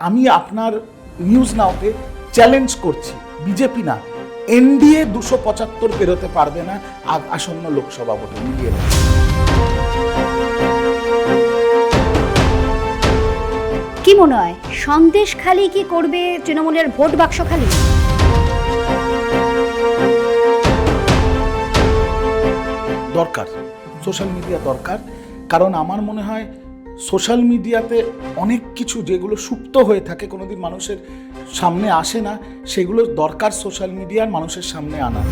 আমি আপনার নিউজ নাওতে চ্যালেঞ্জ করছি। বিজেপি না এনডিএ দুশো পঁচাত্তর পেরোতে পারবে না আসন্ন লোকসভা ভোটে মিলিয়ে কি মনে হয় সন্দেশ খালি কি করবে তৃণমূলের ভোট বাক্স খালি? দরকার সোশ্যাল মিডিয়া দরকার কারণ আমার মনে হয় সোশ্যাল মিডিয়াতে অনেক কিছু যেগুলো সুপ্ত হয়ে থাকে, কোনোদিন মানুষের সামনে আসে না, সেগুলো দরকার সোশ্যাল মিডিয়ার মানুষের সামনে আনা।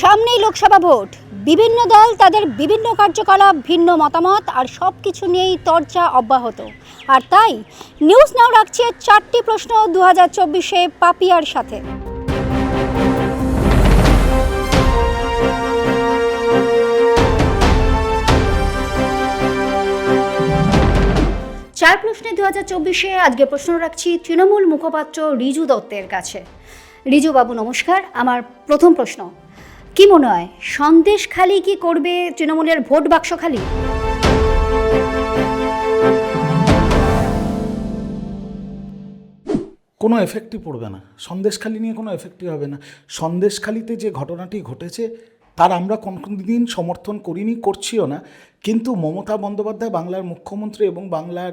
সামনেই লোকসভা ভোট। বিভিন্ন দল তাদের বিভিন্ন কার্যকলাপ, ভিন্ন মতামত আর সব কিছু নিয়েই চর্চা অব্যাহত। আর তাই, নিউজ নাও রাখছে চারটি প্রশ্ন দু হাজার চব্বিশে পাপিয়ার সাথে। চার প্রশ্নে দু হাজার চব্বিশে আজকে প্রশ্ন রাখছি তৃণমূল মুখপাত্র রিজু দত্তের কাছে। রিজু বাবু, নমস্কার। আমার প্রথম প্রশ্ন, কি মনে হয়, সন্দেশ খালি কি করবে তৃণমূলের ভোট বাক্স খালি? কোনো এফেক্টই পড়বে না। সন্দেশখালি নিয়ে কোনো এফেক্টই হবে না। সন্দেশখালিতে যে ঘটনাটি ঘটেছে তার আমরা কোনদিন সমর্থন করিনি করছিও না। কিন্তু মমতা বন্দ্যোপাধ্যায় বাংলার মুখ্যমন্ত্রী এবং বাংলার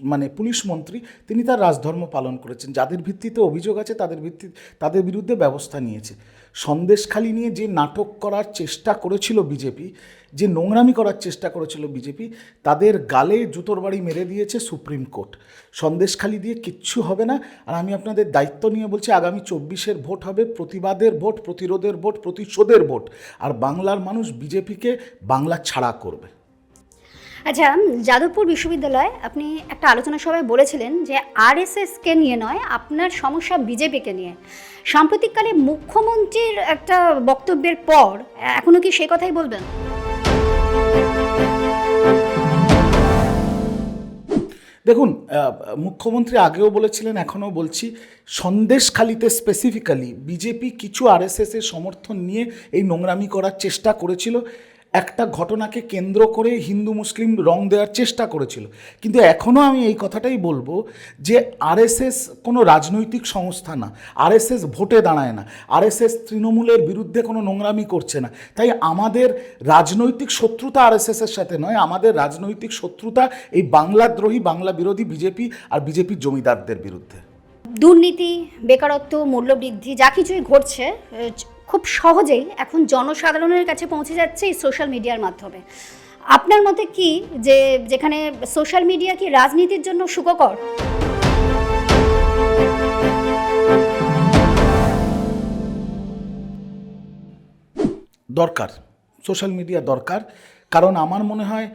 মানে পুলিশ মন্ত্রী, তিনি তার রাজধর্ম পালন করেছেন। যাদের ভিত্তিতে অভিযোগ আছে, তাদের ভিত্তি, তাদের বিরুদ্ধে ব্যবস্থা নিয়েছে। সন্দেশখালি নিয়ে যে নাটক করার চেষ্টা করেছিল বিজেপি, যে নোংরামি করার চেষ্টা করেছিল বিজেপি, তাদের গালে জুতোর বাড়ি মেরে দিয়েছে সুপ্রিম কোর্ট। সন্দেশখালি দিয়ে কিচ্ছু হবে না। আর আমি আপনাদের দায়িত্ব নিয়ে বলছি, আগামী চব্বিশের ভোট হবে প্রতিবাদের ভোট, প্রতিরোধের ভোট, প্রতিশোধের ভোট। আর বাংলার মানুষ বিজেপিকে বাংলা ছাড়া করবে। আচ্ছা যাদবপুর বিশ্ববিদ্যালয়ে, আপনি একটা আলোচনা সভায় বলেছিলেন যে আর আরএসএসকে নিয়ে নয়, আপনার সমস্যা বিজেপিকে নিয়ে। সাম্প্রতিককালে মুখ্যমন্ত্রীর একটা বক্তব্যের পর এখনও কি সেই কথাই বলবেন? দেখুন মুখ্যমন্ত্রী আগেও বলেছিলেন, এখনও বলছি, সন্দেশখালিতে স্পেসিফিক্যালি বিজেপি কিছু আরএসএস এর সমর্থন নিয়ে এই নোংরামি করার চেষ্টা করেছিল। একটা ঘটনাকে কেন্দ্র করে হিন্দু মুসলিম রং দেওয়ার চেষ্টা করেছিল। কিন্তু এখনও আমি এই কথাটাই বলব যে আরএসএস কোনো রাজনৈতিক সংস্থা না, আরএসএস ভোটে দাঁড়ায় না, আরএসএস তৃণমূলের বিরুদ্ধে কোনো নোংরামি করছে না। তাই আমাদের রাজনৈতিক শত্রুতা আরএসএসের সাথে নয়, আমাদের রাজনৈতিক শত্রুতা এই বাংলাদ্রোহী, বাংলা বিরোধী বিজেপি আর বিজেপির জমিদারদের বিরুদ্ধে। দুর্নীতি, বেকারত্ব, মূল্যবৃদ্ধি, যা কিছুই ঘটছে খুব সহজেই এখন জনসাধারণের কাছে পৌঁছে যাচ্ছে এই সোশ্যাল মিডিয়ার মাধ্যমে। আপনার মতে কি যে যেখানে সোশ্যাল মিডিয়া কি রাজনীতির জন্য সুখকর? দরকার। সোশ্যাল মিডিয়া দরকার। কারণ আমার মনে হয়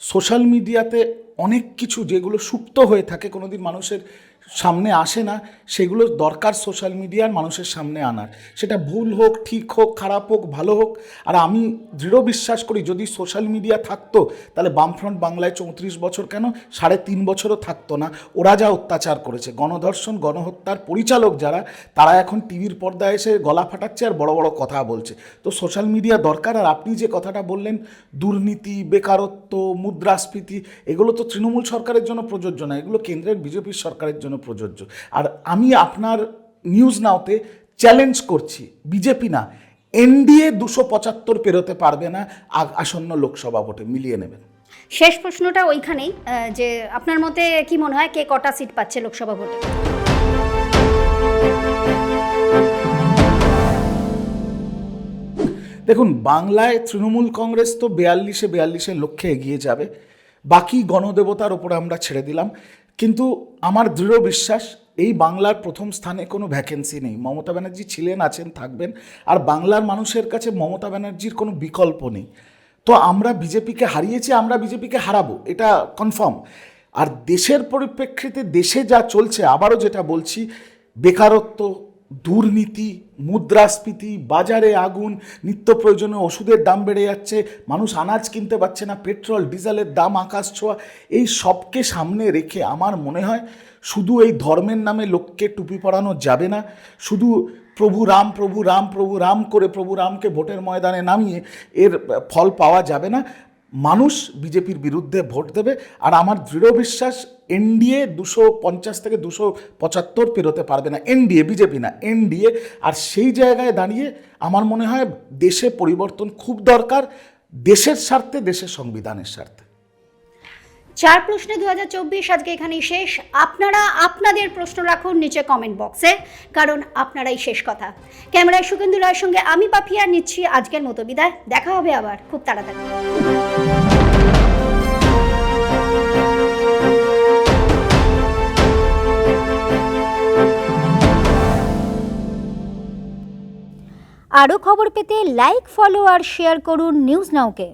সোশ্যাল মিডিয়াতে অনেক কিছু যেগুলো সুপ্ত হয়ে থাকে, কোনোদিন মানুষের সামনে আসে না, সেগুলো দরকার সোশ্যাল মিডিয়ার মানুষের সামনে আনার। সেটা ভুল হোক, ঠিক হোক, খারাপ হোক, ভালো হোক, আর আমি দৃঢ় বিশ্বাস করি, যদি সোশ্যাল মিডিয়া থাকতো, তাহলে বামফ্রন্ট বাংলায় চৌত্রিশ বছর কেন? সাড়ে তিন বছরও থাকতো না। ওরা যা অত্যাচার করেছে, গণধর্ষণ, গণহত্যার পরিচালক যারা, তারা এখন টিভির পর্দায় এসে গলা ফাটাচ্ছে আর বড় বড় কথা বলছে। তো সোশ্যাল মিডিয়া দরকার, আর আপনি যে কথাটা বললেন, দুর্নীতি, বেকারত্ব, মুদ্রাস্ফীতি, এগুলো তো তৃণমূল সরকারের জন্য প্রযোজ্য না, এগুলো কেন্দ্রের, বিজেপির সরকারের জন্য প্রযোজ্য। আর আমি আপনার নিউজ নাওতে চ্যালেঞ্জ করছি বিজেপি না এনডিএ দুশো পঁচাত্তর পেরোতে পারবে না আসন্ন লোকসভা ভোটে মিলিয়ে নেবেন। শেষ প্রশ্নটা ওইখানেই যে আপনার মতে কি মনে হয় কে কটা সিট পাচ্ছে লোকসভা ভোটে? দেখুন বাংলায় তৃণমূল কংগ্রেস তো বেয়াল্লিশে বিয়াল্লিশের লক্ষ্যে এগিয়ে যাবে। বাকি গণদেবতার ওপরে আমরা ছেড়ে দিলাম। কিন্তু আমার দৃঢ় বিশ্বাস, এই বাংলার প্রথম স্থানে কোনো ভ্যাকেন্সি নেই। মমতা ব্যানার্জি ছিলেন, আছেন, থাকবেন। আর বাংলার মানুষের কাছে মমতা ব্যানার্জির কোনো বিকল্প নেই। তো আমরা বিজেপিকে হারিয়েছি, আমরা বিজেপিকে হারাবো, এটা কনফার্ম আর দেশের পরিপ্রেক্ষিতে দেশে যা চলছে, আবারও যেটা বলছি, বেকারত্ব দুর্নীতি, মুদ্রাস্ফীতি, বাজারে আগুন, নিত্য প্রয়োজনীয় ওষুধের দাম বেড়ে যাচ্ছে, মানুষ আনাজ কিনতে পারছে না, পেট্রোল, ডিজেলের দাম আকাশ ছোঁয়া। এই সবকে সামনে রেখে আমার মনে হয় শুধু এই ধর্মের নামে লোককে টুপি পরানো যাবে না, শুধু প্রভু রাম প্রভু রাম প্রভু রাম করে প্রভু রামকে ভোটের ময়দানে নামিয়ে এর ফল পাওয়া যাবে না মানুষ বিজেপির বিরুদ্ধে ভোট দেবে, আর আমার দৃঢ় বিশ্বাস এনডিএ দুশো পঞ্চাশ থেকে দুশো পঁচাত্তর পেরোতে পারবে না। এনডিএ, বিজেপি না, এনডিএ। আর সেই জায়গায় দাঁড়িয়ে আমার মনে হয় দেশে পরিবর্তন খুব দরকার, দেশের স্বার্থে, দেশের সংবিধানের স্বার্থে। চার প্রশ্নে দু হাজার চব্বিশ আজকে এখানেই শেষ। আপনারা আপনাদের প্রশ্ন রাখুন নিচে কমেন্ট বক্সে কারণ আপনারাই শেষ কথা। ক্যামেরায় সুকেন্দু রায়ের সঙ্গে আমি পাপিয়া নিচ্ছি। আজকের মতো বিদায়। দেখা হবে আবার। খুব তাড়াতাড়ি। আরও খবর পেতে লাইক ফলো আর শেয়ার করুন নিউজ নাওকে